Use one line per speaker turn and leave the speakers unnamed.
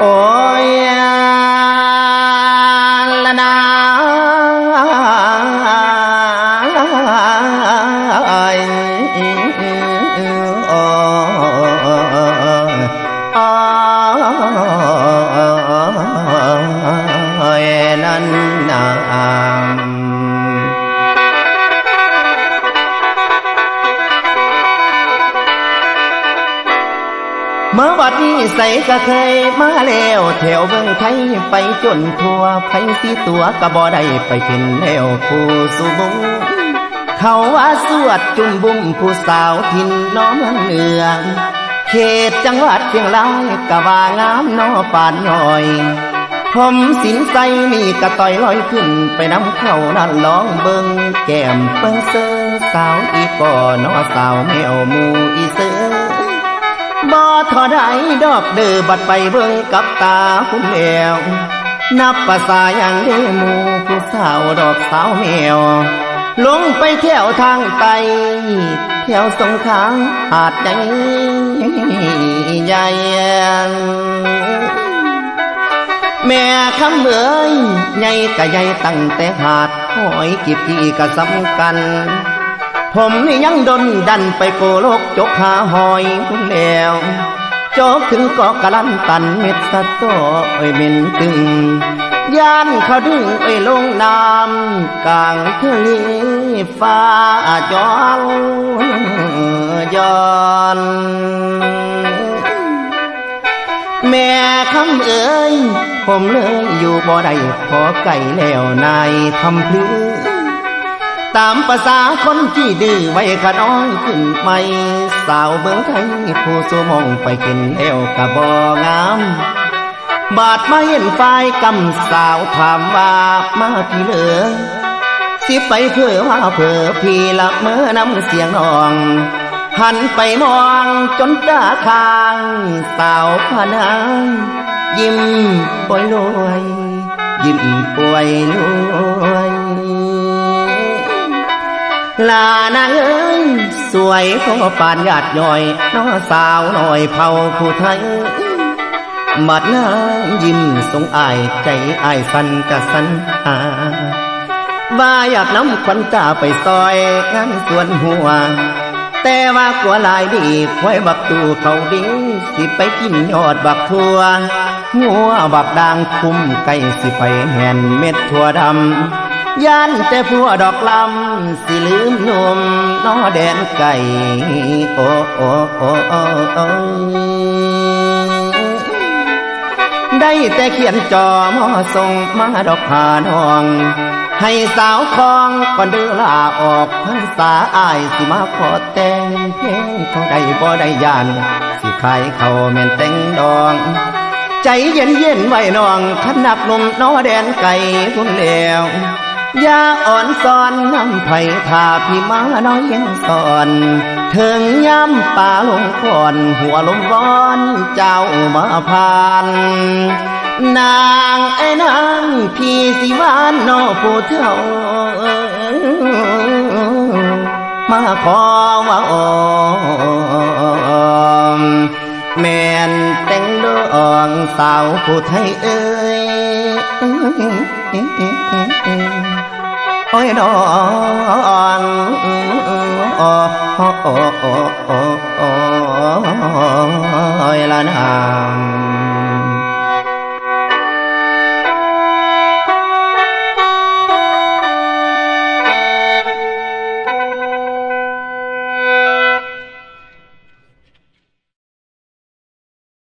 โอ้ยละ เมื่อวัดนี้ใส่ก็เคยมาแล้วแถวเมืองไทยไปจนทั่วไผสีตัวก็บ่ได้ไปเป็นแล้วผู้สุบุงเขาว่าสวดจุ่มบุ้มผู้สาวทินน้องเมืองเหนือเขตจังหวัดเชียงรายก็ว่างามนอปานย่อย ผมสินใจมีกระต่อยลอยขึ้นไปน้ำเข้านั่นลองเบิงแก้มเปิ้งเซอสาวอีก่อนอสาวแมวมูอีเสือ ทอได้ดอกเดือบัดไปเบิ่งกับตาคุณแมว นับภาษาอย่างเดหมูผู้สาวดอกสาวแมว ลงไปเที่ยวทางไตเที่ยวสงขลาหาดใหญ่ใหญ่แม่คำเอ๋ยใหญ่กะใหญ่ตั้งแต่หาดหอยกิบที่กะสำคัญ ผมนี่ยังดนดันไปโกโลกจกหาหอยคุณแล้วจกถึงเกาะกะลันตันเม็ดสะโตเอ้ยเม็นตึงย่านเขาดึงเอ้ยลงน้ำกลางทะเลฟ้าจองย้อนแม่คำเอ๋ยผมเลยอยู่บ่ได้ขอไก่แล้วนายทำพลือ ตามภาษาคนที่ดื้อไว้ขน้องขึ้นไม่สาวเมืองไทยผู้สูมองไปกินแล้วกะบ่งาม บาดมาเห็นฝ่ายกำสาวถามว่ามาพี่เหลือสิไปเพื่อว่าเพื่อพี่ละเมื่อนำเสียงน้อง หันไปมองจนตาคางสาวพนางยิ้มป่วยลวยยิ้มป่วยลวย ลานางเอ้ยสวยพอปานหยาดย่อยน้อสาวหน่อยเผาผู้ไทยมัดนางยิ้มสงอายใจอายสันกะสันหาว่าอยากนำควันตาไปซอยงานสวนหัว แต่ว่ากลัวลายดีควยบักตูเขาดีสิไปกินยอดบักทั่วหัวบักดางคุ้มไก่สิไปแห่นเม็ดทั่วดำ ย่านแต่ผัวดอกลำสิลืมนมน้อแดนไก่ โอ้โอ้โอ้โอ้โอ้ได้แต่เขียนจอมอส่งมาดอกผานอง ให้สาวคองก่อนเดือลาออกพรรษาอายสิมาขอแต่งเพลงเขาได้บ่ได้ยาน สิขายเขาแม่นแต่งดองใจเย็นเย็นไว้น้องขันนักหนุ่มน้อแดนไก่พุ่นแล้ว ยาอ่อนซอนน้ำไผ่ทาพี่มาน้อยยังสอนถึงย้ำป่าลงคอนหัวลมร้อนเจ้ามาพานนางไอ้นางพี่สิวานนอผู้เท่ามาขอว่าออมแม่นแต่งดองสาวผู้ไทยเอ้ โอ้ยดอนโอ้โอ้โอ้โอ้โอ้ยละนา